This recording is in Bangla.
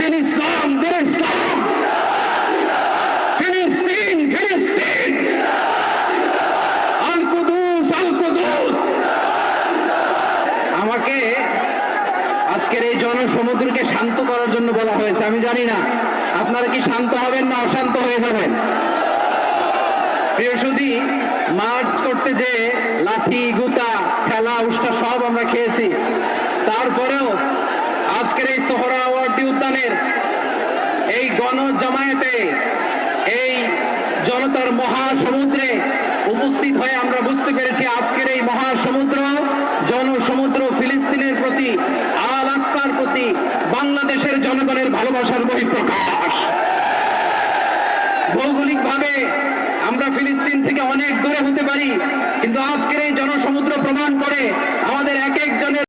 দিন ইসলাম দিন ইসলাম আমাকে আজকের এই জনসমুদ্রকে শান্ত করার জন্য বলা হয়েছে। আমি জানি না, আপনারা কি শান্ত হবেন না অশান্ত হয়ে যাবেন? সুধী, মার্চ করতে যে লাঠি, গুতা খেলা উষ্টা সব আমরা খেয়েছি, তারপরেও আজকের এই সোহরাওয়ার্দী উদ্যানের এই গণজামায়াতে এই জনতার মহাসমুদ্রে উপস্থিত হয়ে আমরা বুঝতে পেরেছি আজকের এই মহাসমুদ্র, জনসমুদ্র ফিলিস্তিনের প্রতি, আল আকসার প্রতি, বাংলাদেশের জনগণের ভালোবাসার বহিঃপ্রকাশ। ভৌগোলিকভাবে আমরা ফিলিস্তিন থেকে অনেক দূরে হতে পারি, কিন্তু আজকের এই জনসমুদ্র প্রমাণ করে আমাদের এক একজনের